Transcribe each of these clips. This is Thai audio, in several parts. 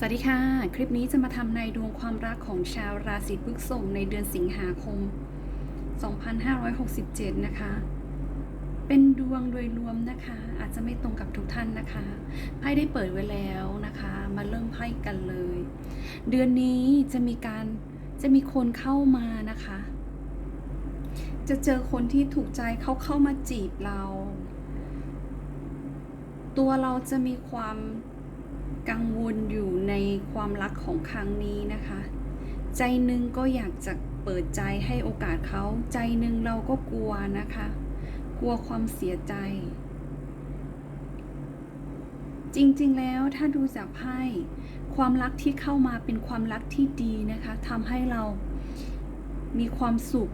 สวัสดีค่ะ คลิปนี้จะมาทำในดวงความรักของชาวราศีพฤษภในเดือนสิงหาคม 2567 นะคะ เป็นดวงโดยรวมนะคะ อาจจะไม่ตรงกับทุกท่านนะคะไพ่ได้เปิดไว้แล้วนะคะ มาเริ่มไพ่กันเลย เดือนนี้จะมีการจะมีคนเข้ามานะคะ จะเจอคนที่ถูกใจเขาเข้ามาจีบเรา ตัวเราจะมีความ กังวลอยู่ในความรักของครั้งนี้นะคะ ใจหนึ่งก็อยากจะเปิดใจให้โอกาสเขาใจหนึ่งเราก็กลัวนะคะ กลัวความเสียใจ จริงๆแล้วถ้าดูจากไพ่ความรักที่เข้ามาเป็นความรักที่ดีนะคะทำให้เรามีความสุข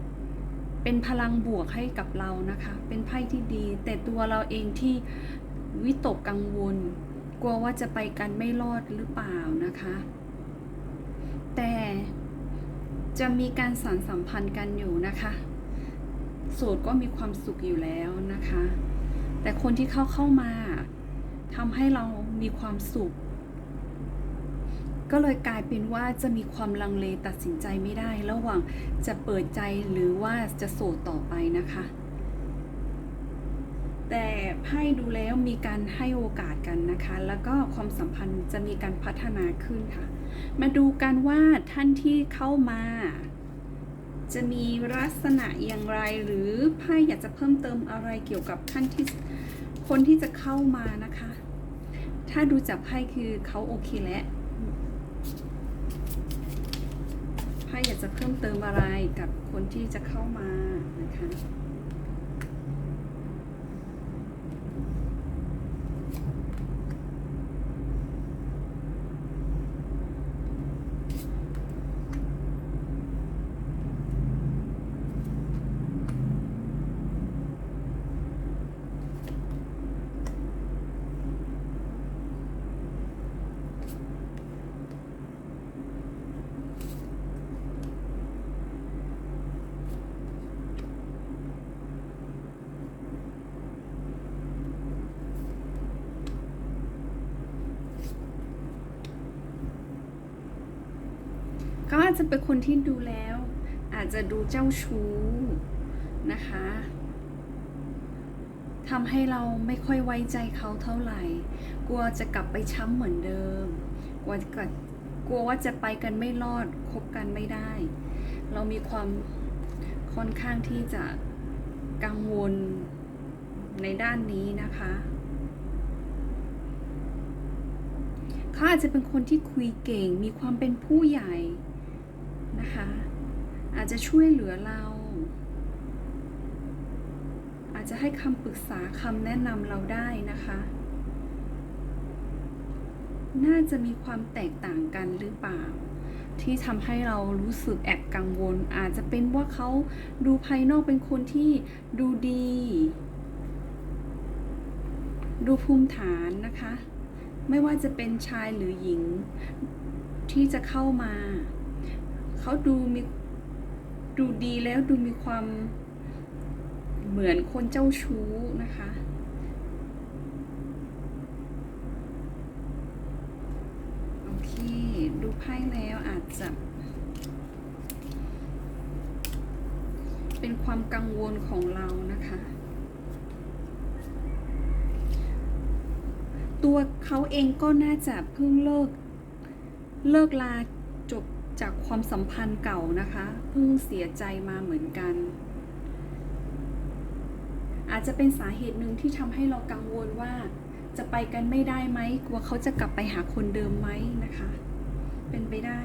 เป็นพลังบวกให้กับเรานะคะ เป็นไพ่ที่ดี แต่ตัวเราเองที่วิตกกังวล กลัวว่าจะไปกันไม่รอดหรือเปล่านะคะ แต่จะมีการสานสัมพันธ์กันอยู่นะคะโสดก็มีความสุขอยู่แล้วนะคะ แต่คนที่เข้าเข้ามาทำให้เรามีความสุข ก็เลยกลายเป็นว่าจะมีความลังเลตัดสินใจไม่ได้ ระหว่างจะเปิดใจหรือว่าจะโสดต่อไปนะคะ แต่ไพ่ดูแล้วมีการให้โอกาสกันนะคะ แล้วก็ความสัมพันธ์จะมีการพัฒนาขึ้นค่ะ มาดูกันว่าท่านที่เข้ามา จะมีลักษณะอย่างไรหรือไพ่อยากจะเพิ่มเติมอะไรเกี่ยวกับท่านที่คนที่จะเข้ามานะคะ ถ้าดูจากไพ่คือเขาโอเคแล้วไพ่อยากจะเพิ่มเติมอะไรกับคนที่จะเข้ามานะคะ ก็อาจจะเป็นคนที่ดูแล้ว อาจจะดูเจ้าชู้นะคะทำให้เราไม่ค่อยไว้ใจเขาเท่าไหร่ กลัวจะกลับไปช้ำเหมือนเดิม กลัวจะกลัวว่าจะไปกันไม่รอดคบกันไม่ได้ เรามีความค่อนข้างที่จะกังวลในด้านนี้นะคะเขาอาจจะเป็นคนที่คุยเก่ง มีความเป็นผู้ใหญ่ นะคะ อาจจะช่วยเหลือเรา อาจจะให้คำปรึกษาคำแนะนำเราได้นะคะ น่าจะมีความแตกต่างกันหรือเปล่า ที่ทำให้เรารู้สึกแอบกังวล อาจจะเป็นว่าเขาดูภายนอกเป็นคนที่ดูดี ดูภูมิฐานนะคะ ไม่ว่าจะเป็นชายหรือหญิงที่จะเข้ามา เขาดูมีดูดีแล้วดูมีความเหมือนคนเจ้าชู้นะคะ โอเค ดูไพ่แล้วอาจจะ เป็นความกังวลของเรานะคะ ตัวเขาเองก็น่าจะเพิ่งเลิก เลิกลา จากความสัมพันธ์เก่านะคะเพิ่งเสียใจมาเหมือนกัน อาจจะเป็นสาเหตุหนึ่งที่ทำให้เรากังวลว่า จะไปกันไม่ได้ไหมกลัวเขาจะกลับไปหาคนเดิมไหมนะคะ เป็นไปได้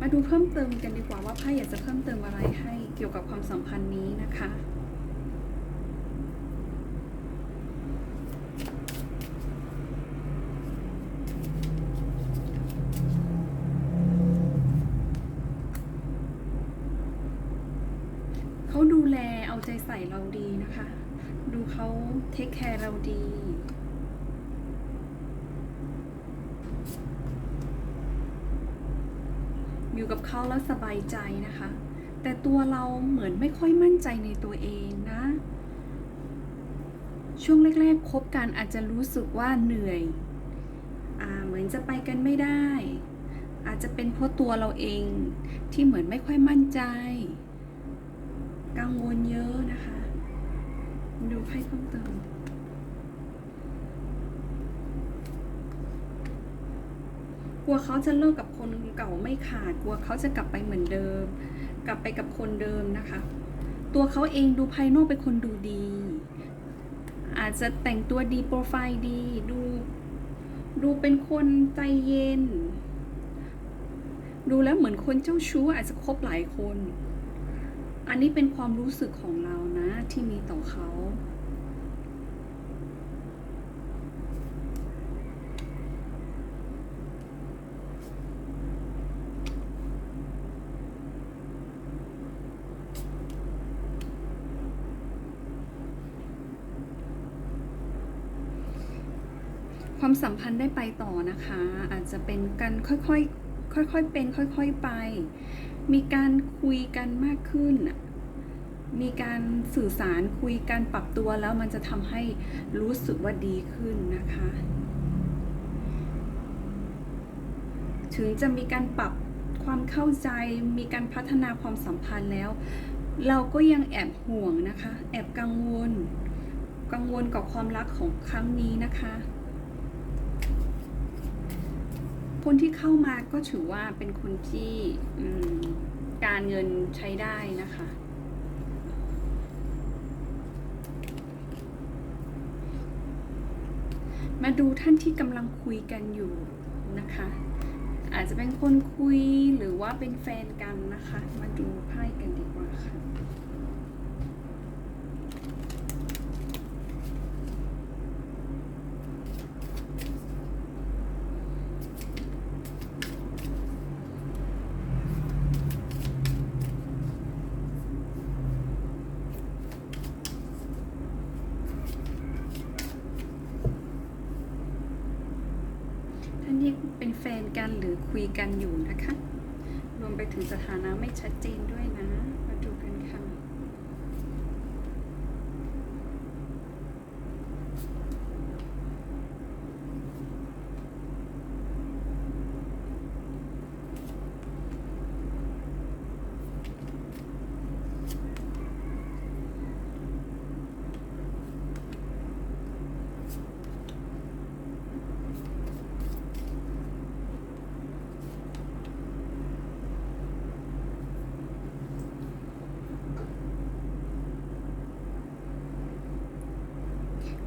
มาดูเพิ่มเติมกันดีกว่าว่าไพ่อยากจะเพิ่มเติมอะไรให้เกี่ยวกับความสัมพันธ์นี้นะคะ เขาดูแลเอาใจใส่เราดีนะคะ ดูเขาเทคแคร์เราดีอยู่กับเขาแล้วสบายใจนะคะ แต่ตัวเราเหมือนไม่ค่อยมั่นใจในตัวเองนะ ช่วงแรกๆคบกันอาจจะรู้สึกว่าเหนื่อยอ่าเหมือนจะไปกันไม่ได้ อาจจะเป็นเพราะตัวเราเองที่เหมือนไม่ค่อยมั่นใจ กังวลเยอะนะคะ ดูไพ่เพิ่มเติมกลัวเขาจะเลิกกับคนเก่าไม่ขาด กลัวเขาจะกลับไปเหมือนเดิม กลับไปกับคนเดิมนะคะ ตัวเขาเองดูภายนอกเป็นคนดูดี อาจจะแต่งตัวดีโปรไฟล์ดี ดู ดูเป็นคนใจเย็น ดูแล้วเหมือนคนเจ้าชู้อาจจะคบหลายคน อันนี้เป็นความรู้สึกของเรานะที่มีต่อเขา ความสัมพันธ์ได้ไปต่อนะคะ อาจจะเป็นการค่อยๆค่อยๆเป็น ค่อยๆไป มีการคุยกันมากขึ้น มีการสื่อสารคุยกันปรับตัวแล้วมันจะทำให้รู้สึกว่าดีขึ้นนะคะ ถึงจะมีการปรับความเข้าใจ มีการพัฒนาความสัมพันธ์แล้ว เราก็ยังแอบห่วงนะคะ แอบกังวล กังวลกับความรักของครั้งนี้นะคะ คนที่เข้ามาก็ถือว่าเป็นคนที่การเงินใช้ได้นะคะ มาดูท่านที่กำลังคุยกันอยู่นะคะ อาจจะเป็นคนคุยหรือว่าเป็นแฟนกันนะคะ มาดูไพ่กันดีกว่าค่ะ ท่านที่เป็นแฟน กันหรือคุยกันอยู่นะคะ รวมไปถึงสถานะไม่ชัดเจนด้วยนะ มาดูกันค่ะ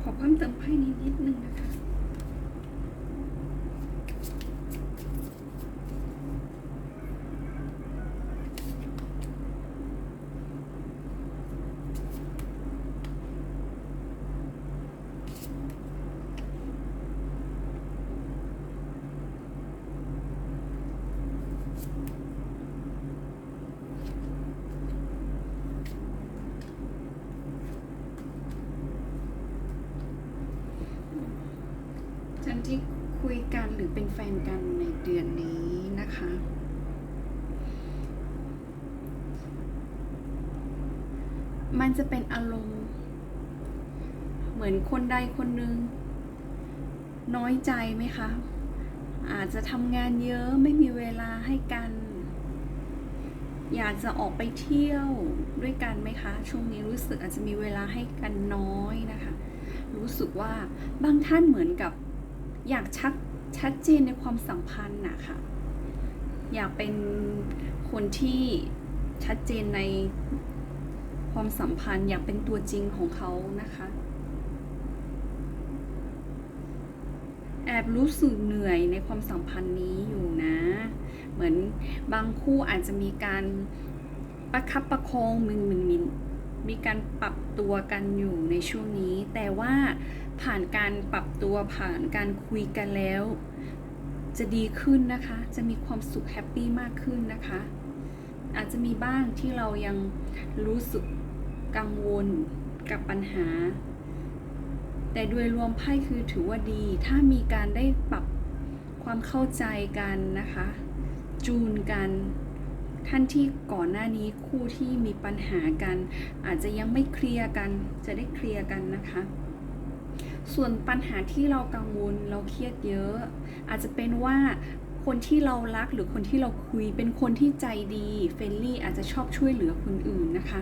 ขอ เพิ่มเติมไพ่นี้นิดนึงนะคะ ท่านที่คุยกันหรือเป็นแฟนกันในเดือนนี้นะคะ มันจะเป็นอารมณ์ เหมือนคนใดคนหนึ่งน้อยใจไหมคะ อาจจะทำงานเยอะไม่มีเวลาให้กัน อยากจะออกไปเที่ยวด้วยกันไหมคะ ช่วงนี้รู้สึกอาจจะมีเวลาให้กันน้อยนะคะ รู้สึกว่าบางท่านเหมือนกับ อยากชัดชัดเจนในความสัมพันธ์นะคะอยากเป็นคนที่ชัดเจนใน ความสัมพันธ์อยากเป็นตัวจริงของเขานะคะ แอบรู้สึกเหนื่อยในความสัมพันธ์นี้อยู่นะ เหมือนบางคู่อาจจะมีการประคับประคองมึนมึนมินมีการปรับตัวกันอยู่ในช่วงนี้ แต่ว่าผ่านการปรับตัวผ่านการคุยกันแล้ว จะดีขึ้นนะคะ จะมีความสุขแฮปปี้มากขึ้นนะคะ อาจจะมีบ้างที่เรายังรู้สึก กังวลกับปัญหา แต่โดยรวมไพ่คือถือว่าดี ถ้ามีการได้ปรับความเข้าใจกันนะคะ จูนกัน ท่านที่ก่อนหน้านี้คู่ที่มีปัญหากัน อาจจะยังไม่เคลียร์กัน จะได้เคลียร์กันนะคะส่วนปัญหาที่เรากังวลเราเครียดเยอะ อาจจะเป็นว่าคนที่เรารักหรือคนที่เราคุยเป็นคนที่ใจดีเฟรนลี่อาจจะชอบช่วยเหลือคนอื่นนะคะ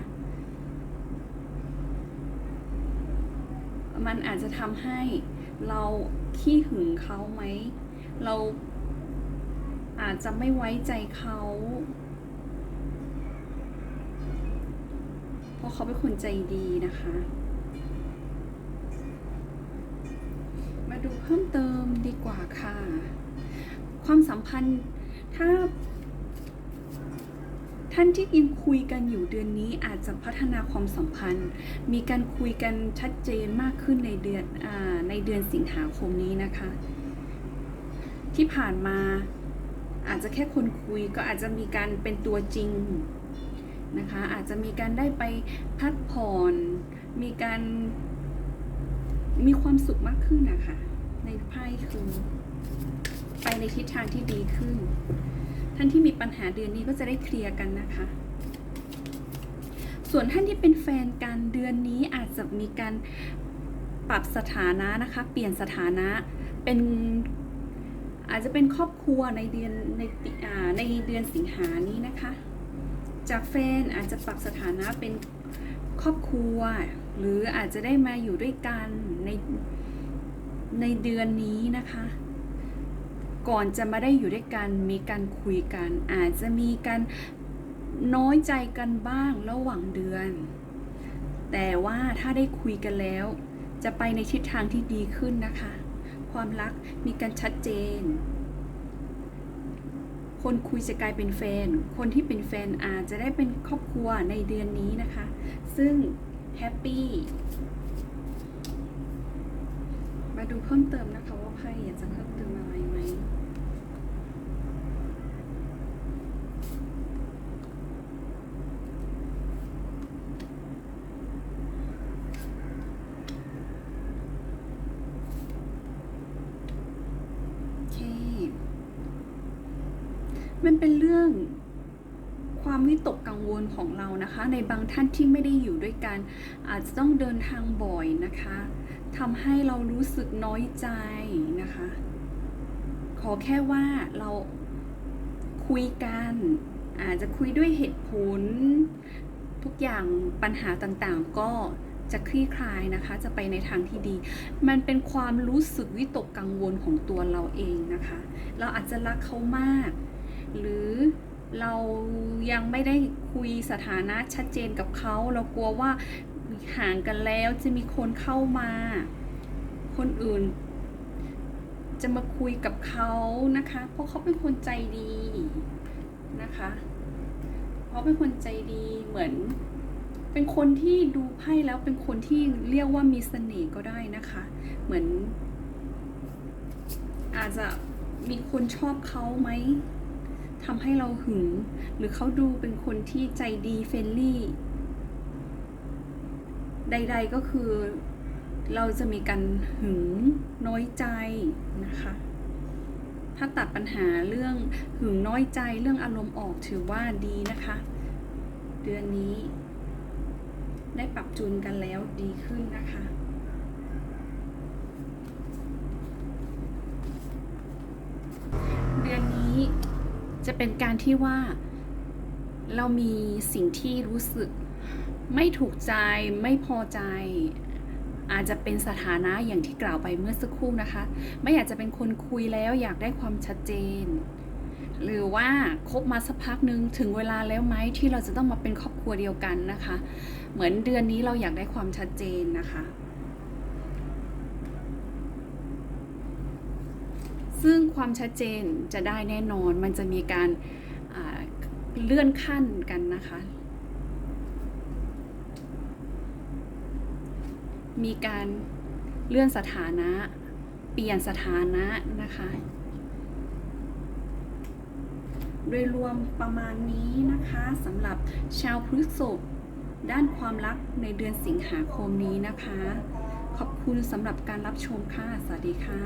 มันอาจจะทำให้เราขี้หึงเขาไหม เราอาจจะไม่ไว้ใจเขา เพราะเขาเป็นคนใจดีนะคะ มาดูเพิ่มเติมดีกว่าค่ะ ความสัมพันธ์ถ้า ท่านที่ยังคุยกันอยู่เดือนนี้อาจจะพัฒนาความสัมพันธ์ มีการคุยกันชัดเจนมากขึ้นในเดือนอในเดือนสิงหาคมนี้นะคะ ที่ผ่านมาอาจจะแค่คนคุยก็อาจจะมีการเป็นตัวจริงนะคะอาจจะมีการได้ไปพักผ่อน มีการมีความสุขมากขึ้นนะคะ ในไพ่คือ ไปในทิศทางที่ดีขึ้น ท่านที่มีปัญหาเดือนนี้ก็จะได้เคลียร์กันนะคะ ส่วนท่านที่เป็นแฟนกันเดือนนี้อาจจะมีการปรับสถานะนะคะ เปลี่ยนสถานะเป็นอาจจะเป็นครอบครัวในเดือนในติอ่าในเดือนสิงหานี้นะคะ จากแฟนอาจจะปรับสถานะเป็นครอบครัว หรืออาจจะได้มาอยู่ด้วยกันในในเดือนนี้นะคะ ก่อนจะมาได้อยู่ด้วยกันมีการคุยกัน อาจจะมีการน้อยใจกันบ้างระหว่างเดือน แต่ว่าถ้าได้คุยกันแล้ว จะไปในทิศทางที่ดีขึ้นนะคะ ความรักมีการชัดเจน คนคุยจะกลายเป็นแฟน คนที่เป็นแฟนอาจจะได้เป็นครอบครัวในเดือนนี้นะคะ ซึ่งแฮปปี้มาดูเพิ่มเติมนะคะว่าไพ่อยากจะเพิ่มเติมอะไรไหม โอเค มันเป็นเรื่องความวิตกกังวลของเรานะคะ ในบางท่านที่ไม่ได้อยู่ด้วยกัน อาจจะต้องเดินทางบ่อยนะคะทำให้เรารู้สึกน้อยใจนะคะ ขอแค่ว่าเราคุยกัน อาจจะคุยด้วยเหตุผล ทุกอย่างปัญหาต่างๆ ก็จะคลี่คลายนะคะ จะไปในทางที่ดี มันเป็นความรู้สึกวิตกกังวลของตัวเราเองนะคะ เราอาจจะรักเขามาก หรือเรายังไม่ได้คุยสถานะชัดเจนกับเขา เรากลัวว่าห่างกันแล้วจะมีคนเข้ามา คนอื่น จะมาคุยกับเขานะคะ เพราะเขาเป็นคนใจดีนะคะ เพราะเป็นคนใจดีเหมือน เป็นคนที่ดูไพ่แล้วเป็นคนที่เรียกว่ามีเสน่ห์ก็ได้นะคะ เหมือน อาจจะมีคนชอบเขาไหม ทำให้เราหึง หรือเขาดูเป็นคนที่ใจดีเฟรนลี่ ใด ๆก็คือเราจะมีการหึงน้อยใจนะคะ ถ้าตัดปัญหาเรื่องหึงน้อยใจเรื่องอารมณ์ออกถือว่าดีนะคะ เดือนนี้ ได้ปรับจูนกันแล้วดีขึ้นนะคะ เดือนนี้ จะเป็นการที่ว่าเรามีสิ่งที่รู้สึกไม่ถูกใจไม่พอใจ อาจจะเป็นสถานะอย่างที่กล่าวไปเมื่อสักครู่นะคะ ไม่อยากจะเป็นคนคุยแล้วอยากได้ความชัดเจน หรือว่าคบมาสักพักหนึ่งถึงเวลาแล้วไหมที่เราจะต้องมาเป็นครอบครัวเดียวกันนะคะ เหมือนเดือนนี้เราอยากได้ความชัดเจนนะคะ ซึ่ง ความชัดเจนจะได้แน่นอน มันจะมีการเลื่อนขั้นกันนะคะ มีการเลื่อนสถานะ เปลี่ยนสถานะนะคะ โดยรวมประมาณนี้นะคะสำหรับชาวพฤษภด้านความรักในเดือนสิงหาคมนี้นะคะ ขอบคุณสำหรับการรับชมค่ะ สวัสดีค่ะ